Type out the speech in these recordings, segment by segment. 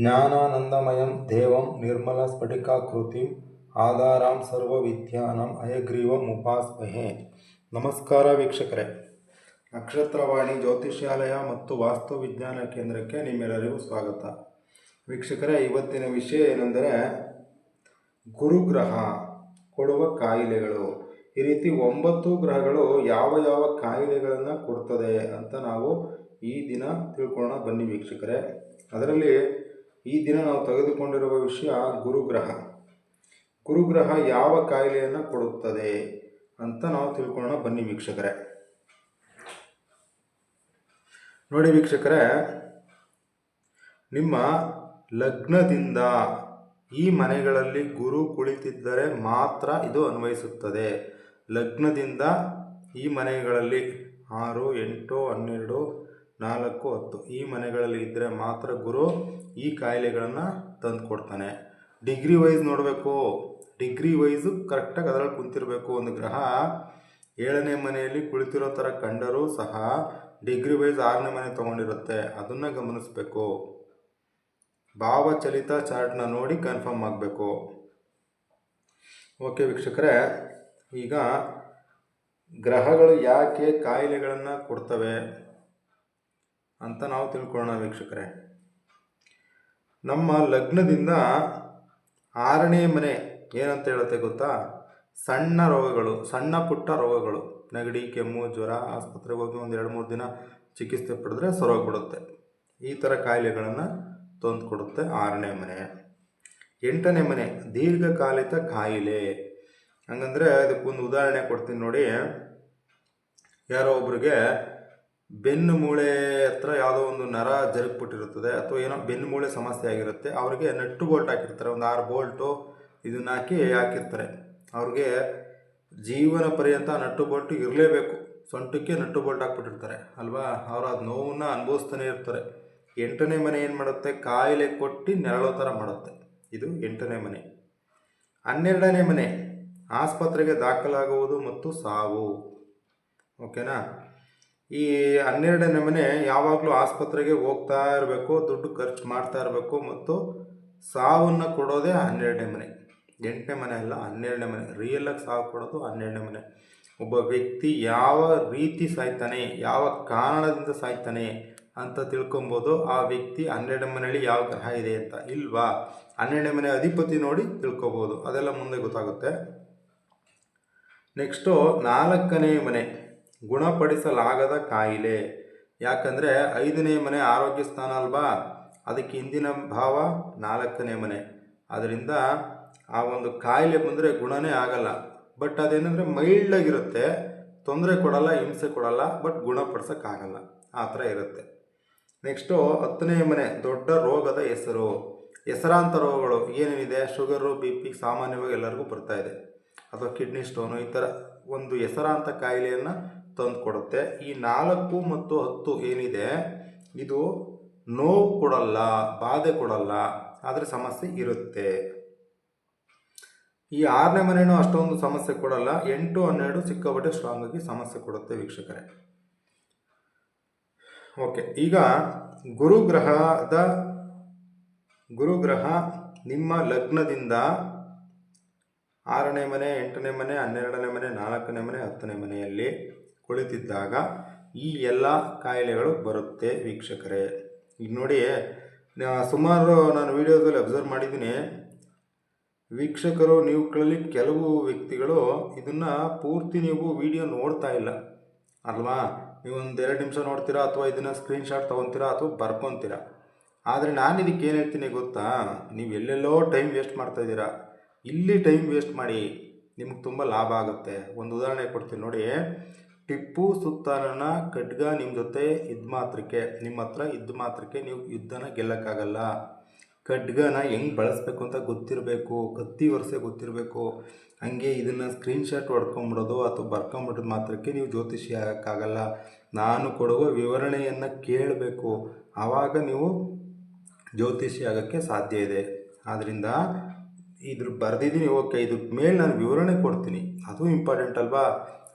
ಜ್ಞಾನಾನಂದಮಯಂ ದೇವಂ ನಿರ್ಮಲಸ್ಫಟಿಕಾಕೃತಿಂ ಆಧಾರಾಂ ಅಯಗ್ರೀವಂ ಉಪಾಸ್ಮಹೇ. ನಮಸ್ಕಾರ ವೀಕ್ಷಕರೇ. ನಕ್ಷತ್ರವಾಣಿ ಜ್ಯೋತಿಷ್ಯಾಲಯ ಮತ್ತು ವಾಸ್ತು ವಿಜ್ಞಾನ ಕೇಂದ್ರಕ್ಕೆ ನಿಮ್ಮೆಲ್ಲರಿಗೂ ಸ್ವಾಗತ. ವೀಕ್ಷಕರೇ, ಇವತ್ತಿನ ವಿಷಯ ಏನೆಂದರೆ ಗುರುಗ್ರಹ ಕೊಡುವ ಕಾಯಿಲೆಗಳು. ಈ ರೀತಿ ಒಂಬತ್ತು ಗ್ರಹಗಳು ಯಾವ ಯಾವ ಕಾಯಿಲೆಗಳನ್ನು ಕೊಡ್ತದೆ ಅಂತ ನಾವು ಈ ದಿನ ತಿಳ್ಕೊಳ್ಳೋಣ. ಬನ್ನಿ ವೀಕ್ಷಕರೇ. ಅದರಲ್ಲಿ ಈ ದಿನ ನಾವು ತೆಗೆದುಕೊಂಡಿರುವ ವಿಷಯ ಗುರುಗ್ರಹ. ಗುರುಗ್ರಹ ಯಾವ ಕಾಯಿಲೆಯನ್ನು ಕೊಡುತ್ತದೆ ಅಂತ ನಾವು ತಿಳ್ಕೊಳ್ಳೋಣ. ಬನ್ನಿ ವೀಕ್ಷಕರೇ. ನೋಡಿ ವೀಕ್ಷಕರೇ, ನಿಮ್ಮ ಲಗ್ನದಿಂದ ಈ ಮನೆಗಳಲ್ಲಿ ಗುರು ಕುಳಿತಿದ್ದರೆ ಮಾತ್ರ ಇದು ಅನ್ವಯಿಸುತ್ತದೆ. ಲಗ್ನದಿಂದ ಈ ಮನೆಗಳಲ್ಲಿ ಆರು, ಎಂಟು, ಹನ್ನೆರಡು ನಾಲ್ಕು ಹತ್ತು. ಈ ಮನೆಗಳಲ್ಲಿ ಇದ್ದರೆ ಮಾತ್ರ ಗುರು ಈ ಕಾಯಿಲೆಗಳನ್ನು ತಂದು ಕೊಡ್ತಾನೆ ಡಿಗ್ರಿ ವೈಸ್ ನೋಡಬೇಕು. ಡಿಗ್ರಿ ವೈಸು ಕರೆಕ್ಟಾಗಿ ಅದರಲ್ಲಿ ಕುಂತಿರಬೇಕು. ಒಂದು ಗ್ರಹ ಏಳನೇ ಮನೆಯಲ್ಲಿ ಕುಳಿತಿರೋ ಥರ ಕಂಡರೂ ಸಹ ಡಿಗ್ರಿ ವೈಸ್ ಆರನೇ ಮನೆ ತೊಗೊಂಡಿರುತ್ತೆ. ಅದನ್ನು ಗಮನಿಸಬೇಕು. ಭಾವಚಲಿತ ಚಾರ್ಟ್ನ ನೋಡಿ ಕನ್ಫರ್ಮ್ ಆಗಬೇಕು. ಓಕೆ ವೀಕ್ಷಕರೇ, ಈಗ ಗ್ರಹಗಳು ಯಾಕೆ ಕಾಯಿಲೆಗಳನ್ನು ಕೊಡ್ತವೆ? ಅಂತ ನಾವು ತಿಳ್ಕೊಳ್ಳೋಣ ವೀಕ್ಷಕರೇ. ನಮ್ಮ ಲಗ್ನದಿಂದ ಆರನೇ ಮನೆ ಏನಂತ ಹೇಳುತ್ತೆ ಗೊತ್ತಾ? ಸಣ್ಣ ರೋಗಗಳು, ಸಣ್ಣ ಪುಟ್ಟ ರೋಗಗಳು. ನೆಗಡಿ, ಕೆಮ್ಮು, ಜ್ವರ, ಆಸ್ಪತ್ರೆಗೆ ಹೋಗಿ ಒಂದು ಎರಡು ಮೂರು ದಿನ ಚಿಕಿತ್ಸೆ ಪಡೆದ್ರೆ ಸರೋಗ್ಬಿಡುತ್ತೆ. ಈ ಥರ ಕಾಯಿಲೆಗಳನ್ನು ತಂದು ಕೊಡುತ್ತೆ ಆರನೇ ಮನೆ. ಎಂಟನೇ ಮನೆ, ದೀರ್ಘಕಾಲಿಕ ಕಾಯಿಲೆ. ಹಂಗಂದರೆ ಅದಕ್ಕೊಂದು ಉದಾಹರಣೆ ಕೊಡ್ತೀನಿ ನೋಡಿ. ಯಾರೋ ಒಬ್ರಿಗೆ ಬೆನ್ನು ಮೂಳೆ ಹತ್ರ ಯಾವುದೋ ಒಂದು ನರ ಜರುಗ್ಬಿಟ್ಟಿರುತ್ತದೆ ಅಥವಾ ಏನೋ ಬೆನ್ನು ಮೂಳೆ ಸಮಸ್ಯೆ ಆಗಿರುತ್ತೆ, ಅವ್ರಿಗೆ ನಟ್ಟು ಬೋಲ್ಟ್ ಹಾಕಿರ್ತಾರೆ, ಒಂದು ಆರು ಬೋಲ್ಟು ಇದನ್ನ ಹಾಕಿ ಹಾಕಿರ್ತಾರೆ. ಅವ್ರಿಗೆ ಜೀವನ ಪರ್ಯಂತ ನಟ್ಟು ಬೋಲ್ಟು ಇರಲೇಬೇಕು. ಸೊಂಟಕ್ಕೆ ನಟ್ಟು ಬೋಲ್ಟ್ ಹಾಕ್ಬಿಟ್ಟಿರ್ತಾರೆ, ಅಲ್ವಾ? ಅವರು ಅದು ನೋವನ್ನು ಅನುಭವಿಸ್ತಾನೆ ಇರ್ತಾರೆ. ಎಂಟನೇ ಮನೆ ಏನು ಮಾಡುತ್ತೆ? ಕಾಯಿಲೆ ಕೊಟ್ಟು ನೆರಳೋ ಥರ ಮಾಡುತ್ತೆ. ಇದು ಎಂಟನೇ ಮನೆ. ಹನ್ನೆರಡನೇ ಮನೆ, ಆಸ್ಪತ್ರೆಗೆ ದಾಖಲಾಗುವುದು ಮತ್ತು ಸಾವು. ಓಕೆನಾ? ಈ ಹನ್ನೆರಡನೇ ಮನೆ ಯಾವಾಗಲೂ ಆಸ್ಪತ್ರೆಗೆ ಹೋಗ್ತಾ ಇರಬೇಕು, ದುಡ್ಡು ಖರ್ಚು ಮಾಡ್ತಾ ಇರಬೇಕು ಮತ್ತು ಸಾವನ್ನು ಕೊಡೋದೇ ಹನ್ನೆರಡನೇ ಮನೆ. ಎಂಟನೇ ಮನೆ ಅಲ್ಲ, ಹನ್ನೆರಡನೇ ಮನೆ. ರಿಯಲಾಗಿ ಸಾವು ಕೊಡೋದು ಹನ್ನೆರಡನೇ ಮನೆ. ಒಬ್ಬ ವ್ಯಕ್ತಿ ಯಾವ ರೀತಿ ಸಾಯ್ತಾನೆ, ಯಾವ ಕಾರಣದಿಂದ ಸಾಯ್ತಾನೆ ಅಂತ ತಿಳ್ಕೊಬೋದು. ಆ ವ್ಯಕ್ತಿ ಹನ್ನೆರಡನೇ ಮನೆಯಲ್ಲಿ ಯಾವ ಗ್ರಹ ಇದೆ ಅಂತ ಇಲ್ವಾ? ಹನ್ನೆರಡನೇ ಮನೆ ಅಧಿಪತಿ ನೋಡಿ ತಿಳ್ಕೊಬೋದು. ಅದೆಲ್ಲ ಮುಂದೆ ಗೊತ್ತಾಗುತ್ತೆ. ನೆಕ್ಸ್ಟು ನಾಲ್ಕನೇ ಮನೆ. ಗುಣಪಡಿಸಲಾಗದ ಕಾಯಿಲೆ. ಯಾಕಂದರೆ ಐದನೇ ಮನೆ ಆರೋಗ್ಯ ಸ್ಥಾನ ಅಲ್ವಾ? ಅದಕ್ಕೆ ಹಿಂದಿನ ಭಾವ ನಾಲ್ಕನೇ ಮನೆ. ಅದರಿಂದ ಆ ಒಂದು ಕಾಯಿಲೆ ಬಂದರೆ ಗುಣನೇ ಆಗಲ್ಲ. ಬಟ್ ಅದೇನಂದರೆ ಮೈಲ್ಡಾಗಿರುತ್ತೆ. ತೊಂದರೆ ಕೊಡಲ್ಲ, ಹಿಂಸೆ ಕೊಡಲ್ಲ, ಬಟ್ ಗುಣಪಡಿಸೋಕ್ಕಾಗಲ್ಲ. ಆ ಥರ ಇರುತ್ತೆ. ನೆಕ್ಸ್ಟು ಹತ್ತನೇ ಮನೆ, ದೊಡ್ಡ ರೋಗದ ಹೆಸರು. ಹೆಸರಾಂತ ರೋಗಗಳು ಏನೇನಿದೆ? ಶುಗರು, ಬಿ ಪಿ ಸಾಮಾನ್ಯವಾಗಿ ಎಲ್ಲರಿಗೂ ಬರ್ತಾ ಇದೆ. ಅಥವಾ ಕಿಡ್ನಿ ಸ್ಟೋನು ಈ ಥರ ಒಂದು ಹೆಸರಾಂತ ಕಾಯಿಲೆಯನ್ನು ತಂದು ಕೊಡುತ್ತೆ ಈ ನಾಲ್ಕು ಮತ್ತು ಹತ್ತು ಏನಿದೆ? ಇದು ನೋವು ಕೊಡಲ್ಲ, ಬಾಧೆ ಕೊಡಲ್ಲ, ಆದರೆ ಸಮಸ್ಯೆ ಇರುತ್ತೆ. ಈ ಆರನೇ ಮನೆಯೂ ಅಷ್ಟೊಂದು ಸಮಸ್ಯೆ ಕೊಡಲ್ಲ. ಎಂಟು, ಹನ್ನೆರಡು ಸಿಕ್ಕಾಪಟ್ಟೆ ಸ್ಟ್ರಾಂಗ್ ಆಗಿ ಸಮಸ್ಯೆ ಕೊಡುತ್ತೆ ವೀಕ್ಷಕರೇ. ಓಕೆ, ಈಗ ಗುರುಗ್ರಹದ, ಗುರುಗ್ರಹ ನಿಮ್ಮ ಲಗ್ನದಿಂದ ಆರನೇ ಮನೆ, ಎಂಟನೇ ಮನೆ, ಹನ್ನೆರಡನೇ ಮನೆ, ನಾಲ್ಕನೇ ಮನೆ, ಹತ್ತನೇ ಮನೆಯಲ್ಲಿ ಕುಳಿತಿದ್ದಾಗ ಈ ಎಲ್ಲ ಕಾಯಿಲೆಗಳು ಬರುತ್ತೆ ವೀಕ್ಷಕರೇ. ಈಗ ನೋಡಿ ಸುಮಾರು ನಾನು ವಿಡಿಯೋದಲ್ಲಿ ಅಬ್ಸರ್ವ್ ಮಾಡಿದ್ದೀನಿ. ವೀಕ್ಷಕರು, ನೀವುಗಳಲ್ಲಿ ಕೆಲವು ವ್ಯಕ್ತಿಗಳು ಇದನ್ನು ಪೂರ್ತಿ ನೀವು ವಿಡಿಯೋ ನೋಡ್ತಾ ಇಲ್ಲ. ಅಲ್ವಾ? ನೀವು ಒಂದು ಎರಡು ನಿಮಿಷ ನೋಡ್ತೀರಾ ಅಥವಾ ಇದನ್ನು ಸ್ಕ್ರೀನ್ಶಾಟ್ ತೊಗೊತೀರಾ ಅಥವಾ ಬರ್ಕೊತೀರಾ? ಆದರೆ ನಾನು ಇದಕ್ಕೆ ಏನು ಹೇಳ್ತೀನಿ ಗೊತ್ತಾ? ನೀವು ಎಲ್ಲೆಲ್ಲೋ ಟೈಮ್ ವೇಸ್ಟ್ ಮಾಡ್ತಾಯಿದ್ದೀರಾ ಇಲ್ಲಿ ಟೈಮ್ ವೇಸ್ಟ್ ಮಾಡಿ ನಿಮಗೆ ತುಂಬ ಲಾಭ ಆಗುತ್ತೆ. ಒಂದು ಉದಾಹರಣೆ ಕೊಡ್ತೀನಿ ನೋಡಿ. ಟಿಪ್ಪು ಸುಲ್ತಾನನ ಖಡ್ಗ ನಿಮ್ಮ ಜೊತೆ ಇದ್ದ ಮಾತ್ರಕ್ಕೆ ನಿಮ್ಮ ಹತ್ರ ಇದ್ದ ಮಾತ್ರಕ್ಕೆ ನೀವು ಯುದ್ಧನ ಗೆಲ್ಲಕ್ಕಾಗಲ್ಲ. ಖಡ್ಗನ ಹೆಂಗೆ ಬಳಸಬೇಕು ಅಂತ ಗೊತ್ತಿರಬೇಕು ಕತ್ತಿ ವರ್ಷೆ ಗೊತ್ತಿರಬೇಕು. ಹಂಗೆ ಇದನ್ನು ಸ್ಕ್ರೀನ್ಶಾಟ್ ಹೊಡ್ಕೊಂಬಿಡೋದು ಅಥವಾ ಬರ್ಕೊಂಬಿಡೋದು ಮಾತ್ರಕ್ಕೆ ನೀವು ಜ್ಯೋತಿಷಿ ಆಗೋಕ್ಕಾಗಲ್ಲ ನಾನು ಕೊಡುವ ವಿವರಣೆಯನ್ನು ಕೇಳಬೇಕು. ಆವಾಗ ನೀವು ಜ್ಯೋತಿಷಿ ಆಗೋಕ್ಕೆ ಸಾಧ್ಯ ಇದೆ. ಆದ್ದರಿಂದ ಇದ್ರ ಬರೆದಿದ್ದೀನಿ, ಓಕೆ. ಇದ್ರ ಮೇಲೆ ನಾನು ವಿವರಣೆ ಕೊಡ್ತೀನಿ. ಅದು ಇಂಪಾರ್ಟೆಂಟ್ ಅಲ್ವಾ?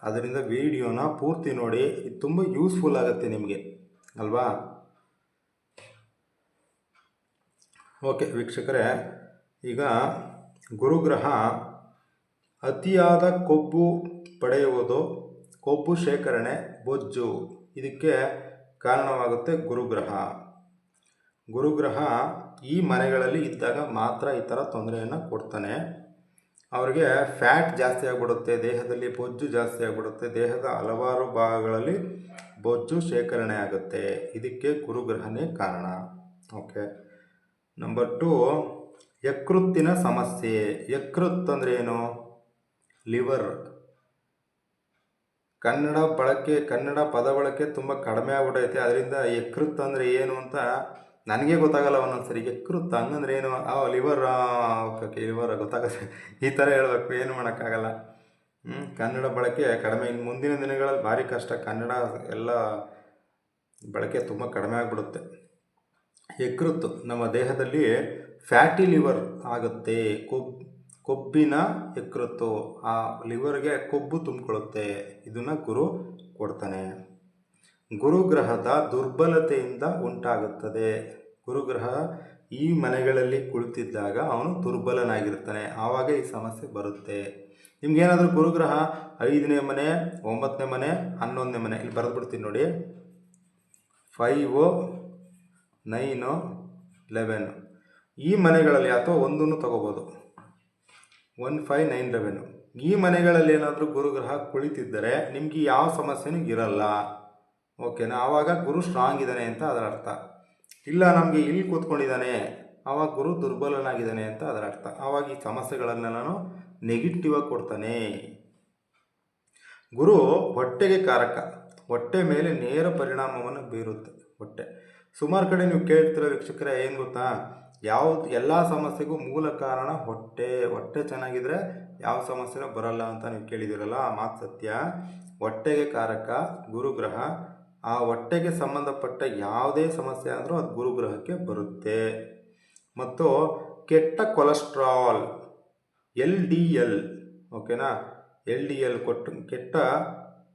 ಅದರಿಂದ ವಿಡಿಯೋನ ಪೂರ್ತಿ ನೋಡಿ ತುಂಬ ಯೂಸ್ಫುಲ್ ಆಗುತ್ತೆ ನಿಮಗೆ, ಅಲ್ವಾ? ಓಕೆ ವೀಕ್ಷಕರೇ, ಈಗ ಗುರುಗ್ರಹ ಅತಿಯಾದ ಕೊಬ್ಬು ಪಡೆಯುವುದು, ಕೊಬ್ಬು ಶೇಖರಣೆ, ಬೊಜ್ಜು, ಇದಕ್ಕೆ ಕಾರಣವಾಗುತ್ತೆ ಗುರುಗ್ರಹ. ಗುರುಗ್ರಹ ಈ ಮನೆಗಳಲ್ಲಿ ಇದ್ದಾಗ ಮಾತ್ರ ಈ ಥರ ತೊಂದರೆಯನ್ನು ಕೊಡ್ತಾನೆ. ಅವರಿಗೆ ಫ್ಯಾಟ್ ಜಾಸ್ತಿ ಆಗಿಬಿಡುತ್ತೆ, ದೇಹದಲ್ಲಿ ಬೊಜ್ಜು ಜಾಸ್ತಿ ಆಗಿಬಿಡುತ್ತೆ, ದೇಹದ ಹಲವಾರು ಭಾಗಗಳಲ್ಲಿ ಬೊಜ್ಜು ಶೇಖರಣೆ ಆಗುತ್ತೆ. ಇದಕ್ಕೆ ಗುರುಗ್ರಹನೇ ಕಾರಣ. ಓಕೆ ನಂಬರ್ ಟು ಯಕೃತ್ತಿನ ಸಮಸ್ಯೆ. ಯಕೃತ್ ಅಂದರೆ ಏನು? ಲಿವರ್ ಕನ್ನಡ ಬಳಕೆ, ಕನ್ನಡ ಪದ ಬಳಕೆ ತುಂಬ ಕಡಿಮೆ ಆಗ್ಬಿಟ್ಟೈತೆ ಅದರಿಂದ ಯಕೃತ್ ಅಂದರೆ ಏನು ಅಂತ ನನಗೆ ಗೊತ್ತಾಗಲ್ಲ ಒಂದೊಂದ್ಸರಿ ಯಕೃತ್ ಹಂಗಂದ್ರೆ ಏನು? ಆ ಲಿವರ್ ಓಕೆ ಲಿವರ್ ಗೊತ್ತಾಗುತ್ತೆ. ಈ ಥರ ಹೇಳಬೇಕು, ಏನು ಮಾಡೋಕ್ಕಾಗಲ್ಲ. ಕನ್ನಡ ಬಳಕೆ ಕಡಿಮೆ. ಇನ್ನು ಮುಂದಿನ ದಿನಗಳಲ್ಲಿ ಭಾರಿ ಕಷ್ಟ. ಕನ್ನಡ ಎಲ್ಲ ಬಳಕೆ ತುಂಬ ಕಡಿಮೆ ಆಗಿಬಿಡುತ್ತೆ. ಯಕೃತ್ತು ನಮ್ಮ ದೇಹದಲ್ಲಿ ಫ್ಯಾಟಿ ಲಿವರ್ ಆಗುತ್ತೆ. ಕೊಬ್, ಕೊಬ್ಬಿನ ಯಕೃತ್ತು ಆ ಲಿವರ್ಗೆ ಕೊಬ್ಬು ತುಂಬಿಕೊಳ್ಳುತ್ತೆ. ಇದನ್ನು ಗುರು ಕೊಡ್ತಾನೆ. ಗುರುಗ್ರಹದ ದುರ್ಬಲತೆಯಿಂದ ಉಂಟಾಗುತ್ತದೆ. ಗುರುಗ್ರಹ ಈ ಮನೆಗಳಲ್ಲಿ ಕುಳಿತಿದ್ದಾಗ ಅವನು ದುರ್ಬಲನಾಗಿರ್ತಾನೆ ಆವಾಗ ಈ ಸಮಸ್ಯೆ ಬರುತ್ತೆ. ನಿಮ್ಗೇನಾದರೂ ಗುರುಗ್ರಹ ಐದನೇ ಮನೆ, ಒಂಬತ್ತನೇ ಮನೆ, ಹನ್ನೊಂದನೇ ಮನೆ, ಇಲ್ಲಿ ಬರೆದ್ಬಿಡ್ತೀನಿ ನೋಡಿ. ಫೈವು ನೈನು ಲೆವೆನು ಈ ಮನೆಗಳಲ್ಲಿ ಅಥವಾ ಒಂದನ್ನು ತಗೋಬೋದು. ಒನ್ ಫೈ ನೈನ್ ಲೆವೆನು ಈ ಮನೆಗಳಲ್ಲಿ ಏನಾದರೂ ಗುರುಗ್ರಹ ಕುಳಿತಿದ್ದರೆ ನಿಮಗೆ ಯಾವ ಸಮಸ್ಯೆನೂ ಇರಲ್ಲ. ಓಕೆನಾ ಆವಾಗ ಗುರು ಸ್ಟ್ರಾಂಗ್ ಇದ್ದಾನೆ ಅಂತ ಅದರ ಅರ್ಥ. ಇಲ್ಲ, ನಮಗೆ ಇಲ್ಲಿ ಕೂತ್ಕೊಂಡಿದ್ದಾನೆ, ಆವಾಗ ಗುರು ದುರ್ಬಲನಾಗಿದ್ದಾನೆ ಅಂತ ಅದರ ಅರ್ಥ. ಆವಾಗ ಈ ಸಮಸ್ಯೆಗಳನ್ನೆಲ್ಲನೂ ನೆಗೆಟಿವ್ ಆಗಿ ಕೊಡ್ತಾನೆ. ಗುರು ಹೊಟ್ಟೆಗೆ ಕಾರಕ. ಹೊಟ್ಟೆ ಮೇಲೆ ನೇರ ಪರಿಣಾಮವನ್ನು ಬೀರುತ್ತೆ ಹೊಟ್ಟೆ. ಸುಮಾರು ಕಡೆ ನೀವು ಕೇಳ್ತಿರೋ ವೀಕ್ಷಕರ, ಏನು ಗೊತ್ತಾ? ಯಾವ, ಎಲ್ಲ ಸಮಸ್ಯೆಗೂ ಮೂಲ ಕಾರಣ ಹೊಟ್ಟೆ. ಹೊಟ್ಟೆ ಚೆನ್ನಾಗಿದ್ರೆ ಯಾವ ಸಮಸ್ಯೆನೂ ಬರಲ್ಲ ಅಂತ ನೀವು ಕೇಳಿದಿರಲ್ಲ ಆ ಮಾತು ಸತ್ಯ. ಹೊಟ್ಟೆಗೆ ಕಾರಕ, ಗುರುಗ್ರಹ ಆ ಹೊಟ್ಟೆಗೆ ಸಂಬಂಧಪಟ್ಟ ಯಾವುದೇ ಸಮಸ್ಯೆ ಆದರೂ ಅದು ಗುರುಗ್ರಹಕ್ಕೆ ಬರುತ್ತೆ. ಮತ್ತು ಕೆಟ್ಟ ಕೊಲೆಸ್ಟ್ರಾಲ್, ಎಲ್ ಡಿ ಎಲ್, ಓಕೆನಾ? ಎಲ್ ಡಿ ಎಲ್ ಕೊಟ್ಟು ಕೆಟ್ಟ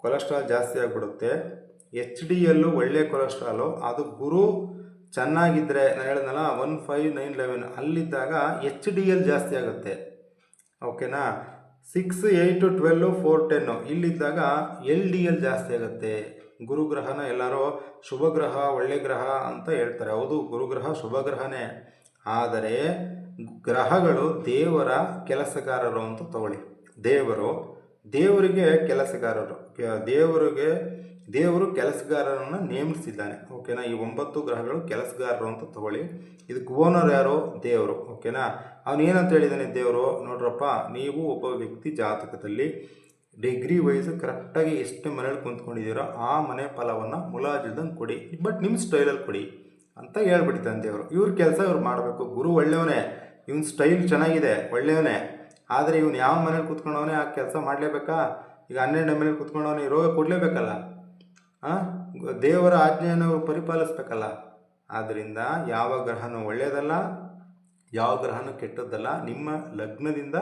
ಕೊಲೆಸ್ಟ್ರಾಲ್ ಜಾಸ್ತಿ ಆಗಿಬಿಡುತ್ತೆ. ಎಚ್ ಡಿ ಎಲ್ಲು ಒಳ್ಳೆ ಕೊಲೆಸ್ಟ್ರಾಲು, ಅದು ಗುರು ಚೆನ್ನಾಗಿದ್ದರೆ ನಾನು ಹೇಳಿದ್ನಲ್ಲ ಒನ್ ಫೈವ್ ನೈನ್ ಲೆವೆನ್, ಅಲ್ಲಿದ್ದಾಗ ಎಚ್ ಡಿ ಎಲ್ ಜಾಸ್ತಿ ಆಗುತ್ತೆ. ಓಕೆನಾ? Six, eight twelve, four ten ಇಲ್ಲಿದ್ದಾಗ L D L ಜಾಸ್ತಿ ಆಗುತ್ತೆ. ಗುರುಗ್ರಹನ ಎಲ್ಲರೂ ಶುಭ ಗ್ರಹ ಒಳ್ಳೆ ಗ್ರಹ ಅಂತ ಹೇಳ್ತಾರೆ. ಹೌದು, ಗುರುಗ್ರಹ ಶುಭ ಗ್ರಹನೇ ಆದರೆ ಗ್ರಹಗಳು ದೇವರ ಕೆಲಸಗಾರರು ಅಂತ ತಗೊಳ್ಳಿ. ದೇವರು, ದೇವರಿಗೆ ಕೆಲಸಗಾರರು. ದೇವರಿಗೆ, ದೇವರು ಕೆಲಸಗಾರರನ್ನು ನೇಮಿಸಿದ್ದಾನೆ. ಓಕೆನಾ? ಈ ಒಂಬತ್ತು ಗ್ರಹಗಳು ಕೆಲಸಗಾರರು ಅಂತ ತಗೊಳ್ಳಿ. ಇದಕ್ಕೆ ಓನರ್ ಯಾರು? ದೇವರು. ಓಕೆನಾ? ಅವನೇನಂತ ಹೇಳಿದ್ದಾನೆ ದೇವರು? ನೋಡ್ರಪ್ಪ, ನೀವು ಒಬ್ಬ ವ್ಯಕ್ತಿ ಜಾತಕದಲ್ಲಿ ಡಿಗ್ರಿ ವೈಸ್ ಕರೆಕ್ಟಾಗಿ ಎಷ್ಟು ಮನೇಲಿ ಕುಂತ್ಕೊಂಡಿದ್ದೀರೋ ಆ ಮನೆ ಫಲವನ್ನು ಮುಲಾಜಿಲ್ದಂಗೆ ಕೊಡಿ ಬಟ್ ನಿಮ್ಮ ಸ್ಟೈಲಲ್ಲಿ ಕೊಡಿ ಅಂತ ಹೇಳ್ಬಿಟ್ಟಿದ್ದಾನೆ ದೇವರು ಇವ್ರ ಕೆಲಸ ಇವ್ರು ಮಾಡಬೇಕು. ಗುರು ಒಳ್ಳೆಯವನೇ, ಇವನ್ ಸ್ಟೈಲ್ ಚೆನ್ನಾಗಿದೆ, ಒಳ್ಳೆಯವನೇ. ಆದರೆ ಇವನು ಯಾವ ಮನೇಲಿ ಕೂತ್ಕೊಂಡವನೇ ಆ ಕೆಲಸ ಮಾಡಲೇಬೇಕಾ? ಈಗ ಹನ್ನೆರಡು ಮನೇಲಿ ಕೂತ್ಕೊಂಡವನೇ ರೋಗ ಕೊಡಲೇಬೇಕಲ್ಲ? ಹಾಂ ದೇವರ ಆಜ್ಞೆಯನ್ನು ಅವ್ರು ಪರಿಪಾಲಿಸ್ಬೇಕಲ್ಲ? ಆದ್ದರಿಂದ ಯಾವ ಗ್ರಹನೂ ಒಳ್ಳೆಯದಲ್ಲ ಯಾವ ಗ್ರಹನೂ ಕೆಟ್ಟದ್ದಲ್ಲ. ನಿಮ್ಮ ಲಗ್ನದಿಂದ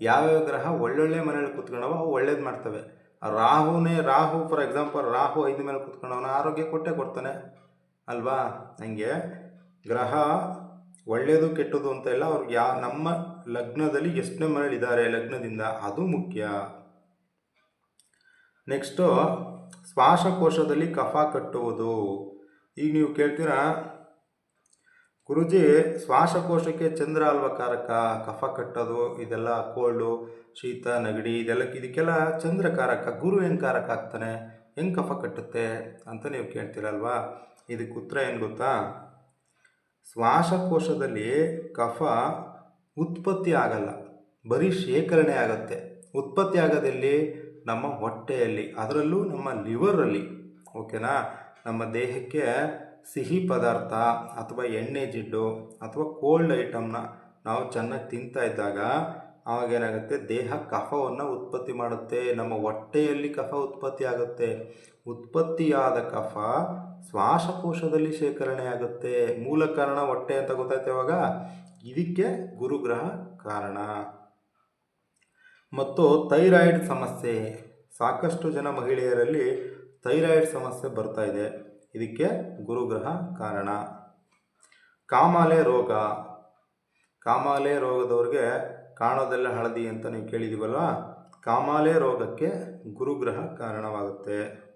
ಯಾವ್ಯಾವ ಗ್ರಹ ಒಳ್ಳೊಳ್ಳೆ ಮನೆಯಲ್ಲಿ ಕೂತ್ಕೊಂಡವ ಅವು ಒಳ್ಳೇದು ಮಾಡ್ತವೆ. ರಾಹುನೇ, ರಾಹು ಫಾರ್ ಎಕ್ಸಾಂಪಲ್ ರಾಹು ಐದು ಮೇಲೆ ಕೂತ್ಕೊಂಡವನ ಆರೋಗ್ಯ ಕೊಟ್ಟೆ ಕೊಡ್ತಾನೆ. ಅಲ್ವಾ? ನನಗೆ ಗ್ರಹ ಒಳ್ಳೆಯದು ಕೆಟ್ಟದು ಅಂತ ಇಲ್ಲ ಅವ್ರಿಗೆ ಯಾ, ನಮ್ಮ ಲಗ್ನದಲ್ಲಿ ಎಷ್ಟನೇ ಇದ್ದಾರೆ ಲಗ್ನದಿಂದ ಅದು ಮುಖ್ಯ. ನೆಕ್ಸ್ಟು ಶ್ವಾಸಕೋಶದಲ್ಲಿ ಕಫ ಕಟ್ಟುವುದು. ಈಗ ನೀವು ಕೇಳ್ತೀರಾ ಗುರುಜಿ, ಶ್ವಾಸಕೋಶಕ್ಕೆ ಚಂದ್ರ ಅಲ್ವ ಕಾರಕ? ಕಫ ಕಟ್ಟೋದು, ಇದೆಲ್ಲ ಕೋಲ್ಡು, ಶೀತ, ನೆಗಡಿ, ಇದೆಲ್ಲ ಇದಕ್ಕೆಲ್ಲ ಚಂದ್ರ ಕಾರಕ, ಗುರು ಹೆಂಗೆ ಕಾರಕ ಆಗ್ತಾನೆ? ಹೆಂಗೆ ಕಫ ಕಟ್ಟುತ್ತೆ ಅಂತ ನೀವು ಕೇಳ್ತೀರಲ್ವಾ? ಇದಕ್ಕೆ ಉತ್ತರ ಏನು ಗೊತ್ತಾ? ಶ್ವಾಸಕೋಶದಲ್ಲಿ ಕಫ ಉತ್ಪತ್ತಿ ಆಗಲ್ಲ, ಬರೀ ಶೇಖರಣೆ ಆಗುತ್ತೆ. ಉತ್ಪತ್ತಿ ಆಗೋದಲ್ಲಿ ನಮ್ಮ ಹೊಟ್ಟೆಯಲ್ಲಿ, ಅದರಲ್ಲೂ ನಮ್ಮ ಲಿವರಲ್ಲಿ, ಓಕೆನಾ? ನಮ್ಮ ದೇಹಕ್ಕೆ ಸಿಹಿ ಪದಾರ್ಥ ಅಥವಾ ಎಣ್ಣೆ ಜಿಡ್ಡು ಅಥವಾ ಕೋಲ್ಡ್ ಐಟಮ್ನ ನಾವು ಚೆನ್ನಾಗಿ ತಿಂತಾ ಇದ್ದಾಗ ಆವಾಗ ಏನಾಗುತ್ತೆ ದೇಹ ಕಫವನ್ನು ಉತ್ಪತ್ತಿ ಮಾಡುತ್ತೆ. ನಮ್ಮ ಹೊಟ್ಟೆಯಲ್ಲಿ ಕಫ ಉತ್ಪತ್ತಿ ಆಗುತ್ತೆ. ಉತ್ಪತ್ತಿಯಾದ ಕಫ ಶ್ವಾಸಕೋಶದಲ್ಲಿ ಶೇಖರಣೆ ಆಗುತ್ತೆ. ಮೂಲ ಕಾರಣ ಹೊಟ್ಟೆ ಅಂತ ಗೊತ್ತಾಯ್ತು ಇವಾಗ? ಇದಕ್ಕೆ ಗುರುಗ್ರಹ ಕಾರಣ. ಮತ್ತು ಥೈರಾಯ್ಡ್ ಸಮಸ್ಯೆ. ಸಾಕಷ್ಟು ಜನ ಮಹಿಳೆಯರಲ್ಲಿ ಥೈರಾಯ್ಡ್ ಸಮಸ್ಯೆ ಬರ್ತಾ ಇದೆ. ಇದಕ್ಕೆ ಗುರುಗ್ರಹ ಕಾರಣ. ಕಾಮಾಲೆ ರೋಗ. ಕಾಮಾಲೆ ರೋಗದವ್ರಿಗೆ ಕಾಣೋದೆಲ್ಲ ಹಳದಿ ಅಂತ ನೀವು ಕೇಳಿದೀವಲ್ವ? ಕಾಮಾಲೆ ರೋಗಕ್ಕೆ ಗುರುಗ್ರಹ ಕಾರಣವಾಗುತ್ತೆ.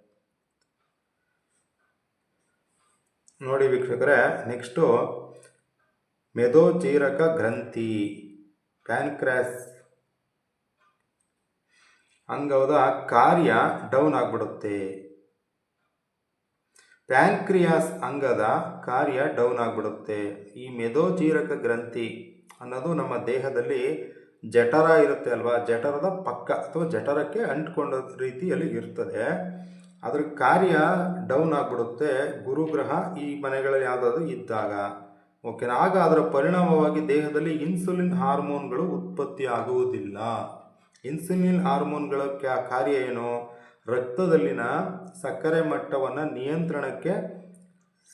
ನೋಡಿ ವೀಕ್ಷಕರೇ, ನೆಕ್ಸ್ಟು ಮೆದೋಚೀರಕ ಗ್ರಂಥಿ ಪ್ಯಾನ್ಕ್ರಾಸ್ ಹಂಗೌದ? ಕಾರ್ಯ ಡೌನ್ ಆಗಿಬಿಡುತ್ತೆ. ಪ್ಯಾನ್ಕ್ರಿಯಾಸ್ ಅಂಗದ ಕಾರ್ಯ ಡೌನ್ ಆಗಿಬಿಡುತ್ತೆ. ಈ ಮೆದೋಜೀರಕ ಗ್ರಂಥಿ ಅನ್ನೋದು ನಮ್ಮ ದೇಹದಲ್ಲಿ ಜಠರ ಇರುತ್ತೆ ಅಲ್ವಾ? ಜಠರದ ಪಕ್ಕ ಅಥವಾ ಜಠರಕ್ಕೆ ಅಂಟ್ಕೊಂಡ ರೀತಿಯಲ್ಲಿ ಇರ್ತದೆ. ಅದ್ರ ಕಾರ್ಯ ಡೌನ್ ಆಗಿಬಿಡುತ್ತೆ ಗುರುಗ್ರಹ ಈ ಮನೆಗಳಲ್ಲಿ ಯಾವುದಾದ್ರು ಇದ್ದಾಗ. ಓಕೆನಾ ಆಗ ಅದರ ಪರಿಣಾಮವಾಗಿ ದೇಹದಲ್ಲಿ ಇನ್ಸುಲಿನ್ ಹಾರ್ಮೋನ್ಗಳು ಉತ್ಪತ್ತಿ ಆಗುವುದಿಲ್ಲ ಇನ್ಸುಲಿನ್ ಹಾರ್ಮೋನ್ಗಳ ಕಾರ್ಯ ಏನು? ರಕ್ತದಲ್ಲಿನ ಸಕ್ಕರೆ ಮಟ್ಟವನ್ನು ನಿಯಂತ್ರಣಕ್ಕೆ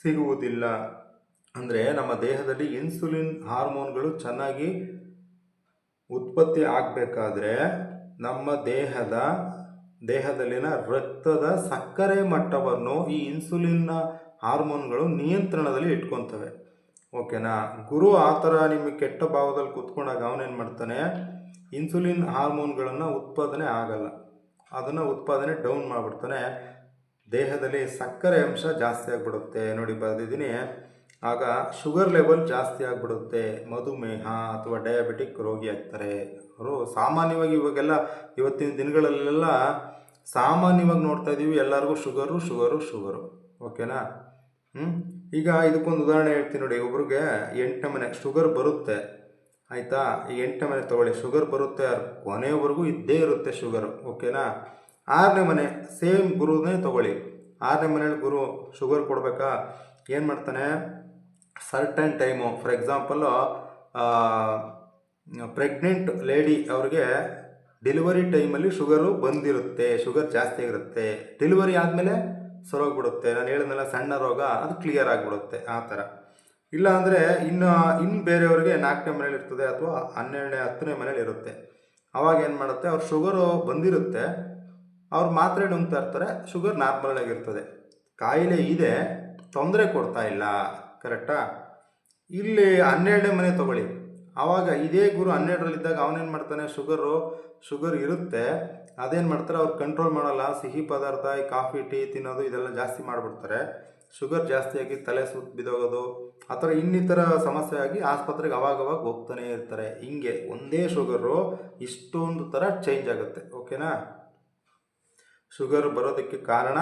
ಸಿಗುವುದಿಲ್ಲ. ಅಂದರೆ ನಮ್ಮ ದೇಹದಲ್ಲಿ ಇನ್ಸುಲಿನ್ ಹಾರ್ಮೋನ್ಗಳು ಚೆನ್ನಾಗಿ ಉತ್ಪತ್ತಿ ಆಗಬೇಕಾದ್ರೆ ನಮ್ಮ ದೇಹದ, ದೇಹದಲ್ಲಿನ ರಕ್ತದ ಸಕ್ಕರೆ ಮಟ್ಟವನ್ನು ಈ ಇನ್ಸುಲಿನ್ನ ಹಾರ್ಮೋನ್ಗಳು ನಿಯಂತ್ರಣದಲ್ಲಿ ಇಟ್ಕೊತವೆ ಓಕೆನಾ? ಗುರು ಆ ಥರ ನಿಮಗೆ ಕೆಟ್ಟ ಭಾವದಲ್ಲಿ ಕೂತ್ಕೊಂಡಾಗ ಅವನೇನು ಮಾಡ್ತಾನೆ? ಇನ್ಸುಲಿನ್ ಹಾರ್ಮೋನ್ಗಳನ್ನು ಉತ್ಪಾದನೆ ಆಗಲ್ಲ. ಅದನ್ನು ಉತ್ಪಾದನೆ ಡೌನ್ ಮಾಡಿಬಿಡ್ತಾನೆ. ದೇಹದಲ್ಲಿ ಸಕ್ಕರೆ ಅಂಶ ಜಾಸ್ತಿ ಆಗಿಬಿಡುತ್ತೆ. ನೋಡಿ ಬರೆದಿದ್ದೀನಿ. ಆಗ ಶುಗರ್ ಲೆವೆಲ್ ಜಾಸ್ತಿ ಆಗಿಬಿಡುತ್ತೆ. ಮಧುಮೇಹ ಅಥವಾ ಡಯಾಬಿಟಿಕ್ ರೋಗಿ ಆಗ್ತಾರೆ. ಅವರು ಸಾಮಾನ್ಯವಾಗಿ ಇವಾಗೆಲ್ಲ ಇವತ್ತಿನ ದಿನಗಳಲ್ಲೆಲ್ಲ ಸಾಮಾನ್ಯವಾಗಿ ನೋಡ್ತಾ ಇದ್ದೀವಿ ಎಲ್ಲರಿಗೂ ಶುಗರು ಶುಗರು ಶುಗರು ಓಕೆನಾ ಹ್ಞೂ ಈಗ ಇದಕ್ಕೊಂದು ಉದಾಹರಣೆ ಹೇಳ್ತೀನಿ ನೋಡಿ. ಒಬ್ರಿಗೆ ಎಂಟನೇ ಮನೆ ಶುಗರ್ ಬರುತ್ತೆ. ಆಯಿತಾ? ಈ ಎಂಟನೇ ಮನೆ ತೊಗೊಳ್ಳಿ. ಶುಗರ್ ಬರುತ್ತೆ ಕೊನೆಯವರೆಗೂ ಇದ್ದೇ ಇರುತ್ತೆ ಶುಗರು ಓಕೆನಾ ಆರನೇ ಮನೆ ಸೇಮ್ ಗುರುನೇ ತೊಗೊಳ್ಳಿ. ಆರನೇ ಮನೇಲಿ ಗುರು ಶುಗರ್ ಕೊಡಬೇಕಾ? ಏನು ಮಾಡ್ತಾನೆ? Certain time for example pregnant lady ಅವ್ರಿಗೆ ಡೆಲಿವರಿ ಟೈಮಲ್ಲಿ ಶುಗರು ಬಂದಿರುತ್ತೆ ಶುಗರ್ ಜಾಸ್ತಿ ಆಗಿರುತ್ತೆ. ಡೆಲಿವರಿ ಆದಮೇಲೆ ಸರೋಗ್ಬಿಡುತ್ತೆ. ನಾನು ಹೇಳಿದ್ನಲ್ಲ, ಸಣ್ಣ ರೋಗ, ಅದು ಕ್ಲಿಯರ್ ಆಗಿಬಿಡುತ್ತೆ, ಆ ಥರ. ಇಲ್ಲ ಅಂದರೆ ಇನ್ನು ಇನ್ನು ಬೇರೆಯವ್ರಿಗೆ ನಾಲ್ಕನೇ ಮನೇಲಿ ಇರ್ತದೆ ಅಥವಾ ಹನ್ನೆರಡನೇ, ಹತ್ತನೇ ಮನೇಲಿ ಇರುತ್ತೆ. ಅವಾಗ ಏನು ಮಾಡುತ್ತೆ, ಅವ್ರ ಶುಗರು ಬಂದಿರುತ್ತೆ, ಅವ್ರು ಮಾತ್ರೆ ನುಂಗ್ತಾ ಇರ್ತಾರೆ ಶುಗರ್ ನಾರ್ಮಲ್ ಆಗಿರ್ತದೆ ಕಾಯಿಲೆ ಇದೆ, ತೊಂದರೆ ಕೊಡ್ತಾ ಇಲ್ಲ ಕರೆಕ್ಟಾ ಇಲ್ಲಿ ಹನ್ನೆರಡನೇ ಮನೆ ತಗೊಳ್ಳಿ. ಆವಾಗ ಇದೇ ಗುರು ಹನ್ನೆರಡರಲ್ಲಿದ್ದಾಗ ಅವನೇನು ಮಾಡ್ತಾನೆ ಶುಗರು ಶುಗರ್ ಇರುತ್ತೆ. ಅದೇನು ಮಾಡ್ತಾರೆ, ಅವ್ರು ಕಂಟ್ರೋಲ್ ಮಾಡೋಲ್ಲ, ಸಿಹಿ ಪದಾರ್ಥ ಈ ಕಾಫಿ, ಟೀ ತಿನ್ನೋದು, ಇದೆಲ್ಲ ಜಾಸ್ತಿ ಮಾಡಿಬಿಡ್ತಾರೆ. ಶುಗರ್ ಜಾಸ್ತಿಯಾಗಿ ತಲೆ ಸುತ್ತ ಬಿದ್ದೋಗೋದು ಆ ಥರ ಇನ್ನಿತರ ಸಮಸ್ಯೆ ಆಗಿ ಆಸ್ಪತ್ರೆಗೆ ಅವಾಗವಾಗ ಹೋಗ್ತಾನೆ ಇರ್ತಾರೆ. ಹಿಂಗೆ ಒಂದೇ ಶುಗರು ಇಷ್ಟೊಂದು ಥರ ಚೇಂಜ್ ಆಗುತ್ತೆ. ಓಕೆನಾ ಶುಗರ್ ಬರೋದಕ್ಕೆ ಕಾರಣ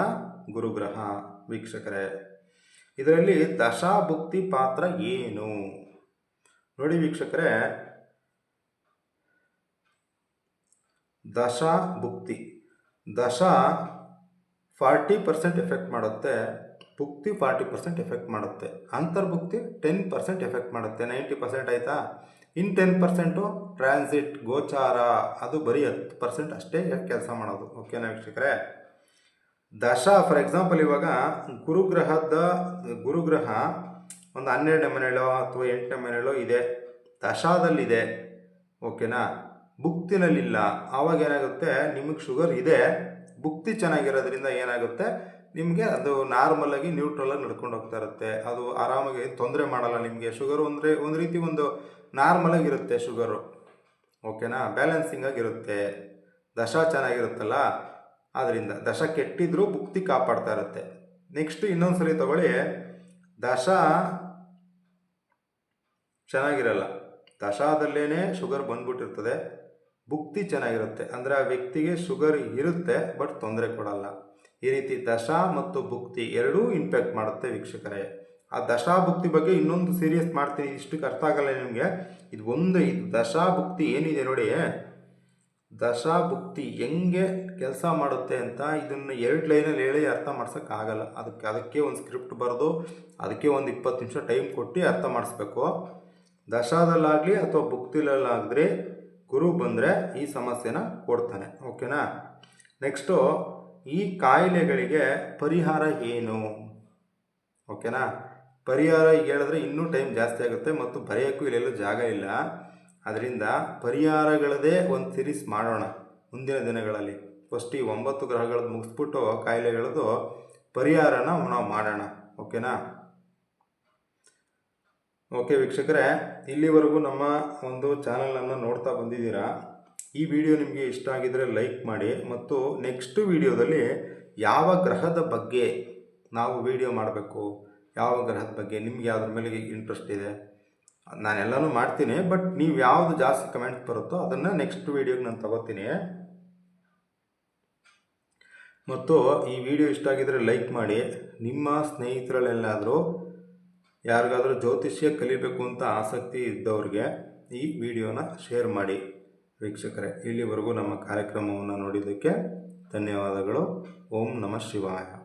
ಗುರುಗ್ರಹ, ವೀಕ್ಷಕರೇ. ಇದರಲ್ಲಿ ದಶಾಭುಕ್ತಿ ಪಾತ್ರ ಏನು? ನೋಡಿ ವೀಕ್ಷಕರೇ ದಶಾ ಭುಕ್ತಿ ದಶ ಫಾರ್ಟಿ ಪರ್ಸೆಂಟ್ ಎಫೆಕ್ಟ್ ಮಾಡುತ್ತೆ. ಭುಕ್ತಿ ಫಾರ್ಟಿ ಪರ್ಸೆಂಟ್ ಎಫೆಕ್ಟ್ ಮಾಡುತ್ತೆ. ಅಂತರ್ಭುಕ್ತಿ ಟೆನ್ ಪರ್ಸೆಂಟ್ ಎಫೆಕ್ಟ್ ಮಾಡುತ್ತೆ. ನೈಂಟಿ ಪರ್ಸೆಂಟ್ ಆಯಿತಾ? ಇನ್ ಟೆನ್ ಪರ್ಸೆಂಟು ಟ್ರಾನ್ಸಿಟ್, ಗೋಚಾರ, ಅದು ಬರೀ ಹತ್ತು ಪರ್ಸೆಂಟ್ ಅಷ್ಟೇ ಕೆಲಸ ಮಾಡೋದು. ಓಕೆನಾ ವೀಕ್ಷಕರೇ? ದಶ ಫಾರ್ ಎಕ್ಸಾಂಪಲ್ ಇವಾಗ ಗುರುಗ್ರಹದ, ಗುರುಗ್ರಹ ಒಂದು ಹನ್ನೆರಡನೇ ಮನೆಯಲ್ಲೋ ಅಥವಾ ಎಂಟನೇ ಮನೆಯಲ್ಲೋ ಇದೆ. ದಶಾದಲ್ಲಿದೆ. ಓಕೆನಾ ಭುಕ್ತಿನಲ್ಲಿಲ್ಲ. ಆವಾಗ ಏನಾಗುತ್ತೆ? ನಿಮಗೆ ಶುಗರ್ ಇದೆ. ಭುಕ್ತಿ ಚೆನ್ನಾಗಿರೋದ್ರಿಂದ ಏನಾಗುತ್ತೆ? ನಿಮಗೆ ಅದು ನಾರ್ಮಲ್ ಆಗಿ ನ್ಯೂಟ್ರಲ್ ಆಗಿ ನಡ್ಕೊಂಡು ಹೋಗ್ತಾ ಇರುತ್ತೆ. ಅದು ಆರಾಮಾಗಿ ತೊಂದರೆ ಮಾಡಲ್ಲ ನಿಮಗೆ. ಶುಗರು ಅಂದರೆ ಒಂದು ರೀತಿ ಒಂದು ನಾರ್ಮಲಾಗಿರುತ್ತೆ ಶುಗರು ಓಕೆನಾ ಬ್ಯಾಲೆನ್ಸಿಂಗ್ ಆಗಿರುತ್ತೆ ದಶ ಚೆನ್ನಾಗಿರುತ್ತಲ್ಲ? ಆದ್ದರಿಂದ ದಶ ಕೆಟ್ಟಿದ್ರೂ ಭುಕ್ತಿ ಕಾಪಾಡ್ತಾ ಇರುತ್ತೆ. ನೆಕ್ಸ್ಟ್ ಇನ್ನೊಂದು ಸಲ ತಗೊಳ್ಳಿ. ದಶ ಚೆನ್ನಾಗಿರಲ್ಲ. ದಶಾದಲ್ಲೇ ಶುಗರ್ ಬಂದ್ಬಿಟ್ಟಿರ್ತದೆ. ಭುಕ್ತಿ ಚೆನ್ನಾಗಿರುತ್ತೆ. ಅಂದರೆ ಆ ವ್ಯಕ್ತಿಗೆ ಶುಗರ್ ಇರುತ್ತೆ ಬಟ್ ತೊಂದರೆ ಕೊಡಲ್ಲ. ಈ ರೀತಿ ದಶಾ ಮತ್ತು ಭುಕ್ತಿ ಎರಡೂ ಇಂಪ್ಯಾಕ್ಟ್ ಮಾಡುತ್ತೆ ವೀಕ್ಷಕರೇ. ಆ ದಶಾ ಭುಕ್ತಿ ಬಗ್ಗೆ ಇನ್ನೊಂದು ಸೀರಿಯಸ್ ಮಾಡ್ತೀನಿ, ಇಷ್ಟಕ್ಕೆ ಅರ್ಥ ಆಗಲ್ಲ ನಿಮಗೆ. ಇದು ಒಂದು, ಇದು ದಶಾ ಭುಕ್ತಿ ಏನಿದೆ ನೋಡಿ. ದಶಾ ಭುಕ್ತಿ ಹೆಂಗೆ ಕೆಲಸ ಮಾಡುತ್ತೆ ಅಂತ ಇದನ್ನು ಎರಡು ಲೈನಲ್ಲಿ ಹೇಳಿ ಅರ್ಥ ಮಾಡ್ಸೋಕ್ಕಾಗಲ್ಲ ಅದಕ್ಕೆ ಅದಕ್ಕೆ ಒಂದು ಸ್ಕ್ರಿಪ್ಟ್ ಬರೆದು, ಅದಕ್ಕೆ ಒಂದು ಇಪ್ಪತ್ತು ನಿಮಿಷ ಟೈಮ್ ಕೊಟ್ಟು ಅರ್ಥ ಮಾಡಿಸ್ಬೇಕು. ದಶಾದಲ್ಲಾಗಲಿ ಅಥವಾ ಭುಕ್ತಿಲಲ್ಲಾಗಲಿ ಗುರು ಬಂದರೆ ಈ ಸಮಸ್ಯೆನ ಕೊಡ್ತಾನೆ. ಓಕೆನಾ ನೆಕ್ಸ್ಟು ಈ ಕಾಯಿಲೆಗಳಿಗೆ ಪರಿಹಾರ ಏನು? ಓಕೆನಾ? ಪರಿಹಾರ ಈಗ ಹೇಳಿದ್ರೆ ಇನ್ನೂ ಟೈಮ್ ಜಾಸ್ತಿ ಆಗುತ್ತೆ ಮತ್ತು ಬರೆಯೋಕ್ಕೂ ಇಲ್ಲೆಲ್ಲೂ ಜಾಗ ಇಲ್ಲ. ಅದರಿಂದ ಪರಿಹಾರಗಳದೇ ಒಂದು ಸಿರೀಸ್ ಮಾಡೋಣ ಮುಂದಿನ ದಿನಗಳಲ್ಲಿ. ಫಸ್ಟ್ ಈ ಒಂಬತ್ತು ಗ್ರಹಗಳದ್ದು ಮುಗಿಸ್ಬಿಟ್ಟು ಕಾಯಿಲೆಗಳದ್ದು ಪರಿಹಾರನ ನಾವು ಮಾಡೋಣ. ಓಕೆನಾ? ಓಕೆ ವೀಕ್ಷಕರೇ, ಇಲ್ಲಿವರೆಗೂ ನಮ್ಮ ಒಂದು ಚಾನಲನ್ನು ನೋಡ್ತಾ ಬಂದಿದ್ದೀರಾ? ಈ ವಿಡಿಯೋ ನಿಮಗೆ ಇಷ್ಟ ಆಗಿದರೆ ಲೈಕ್ ಮಾಡಿ ಮತ್ತು ನೆಕ್ಸ್ಟ್ ವಿಡಿಯೋದಲ್ಲಿ ಯಾವ ಗ್ರಹದ ಬಗ್ಗೆ ನಾವು ವಿಡಿಯೋ ಮಾಡಬೇಕು, ಯಾವ ಗ್ರಹದ ಬಗ್ಗೆ ನಿಮಗೆ ಅದ್ರ ಮೇಲೆ ಇಂಟ್ರೆಸ್ಟ್ ಇದೆ, ನಾನೆಲ್ಲನೂ ಮಾಡ್ತೀನಿ ಬಟ್ ನೀವು ಯಾವುದು ಜಾಸ್ತಿ ಕಮೆಂಟ್ ಬರುತ್ತೋ ಅದನ್ನು ನೆಕ್ಸ್ಟ್ ವೀಡಿಯೋಗೆ ನಾನು ತಗೋತೀನಿ. ಮತ್ತು ಈ ವಿಡಿಯೋ ಇಷ್ಟ ಆಗಿದ್ದರೆ ಲೈಕ್ ಮಾಡಿ, ನಿಮ್ಮ ಸ್ನೇಹಿತರಲ್ಲೆಲ್ಲಾದರೂ ಯಾರಿಗಾದರೂ ಜ್ಯೋತಿಷ್ಯ ಕಲಿಬೇಕು ಅಂತ ಆಸಕ್ತಿ ಇದ್ದವ್ರಿಗೆ ಈ ವಿಡಿಯೋನ ಶೇರ್ ಮಾಡಿ. ವೀಕ್ಷಕರೇ ಇಲ್ಲಿವರೆಗೂ ನಮ್ಮ ಕಾರ್ಯಕ್ರಮವನ್ನು ನೋಡಿದ್ದಕ್ಕೆ ಧನ್ಯವಾದಗಳು. ಓಂ ನಮಃ ಶಿವಾಯ.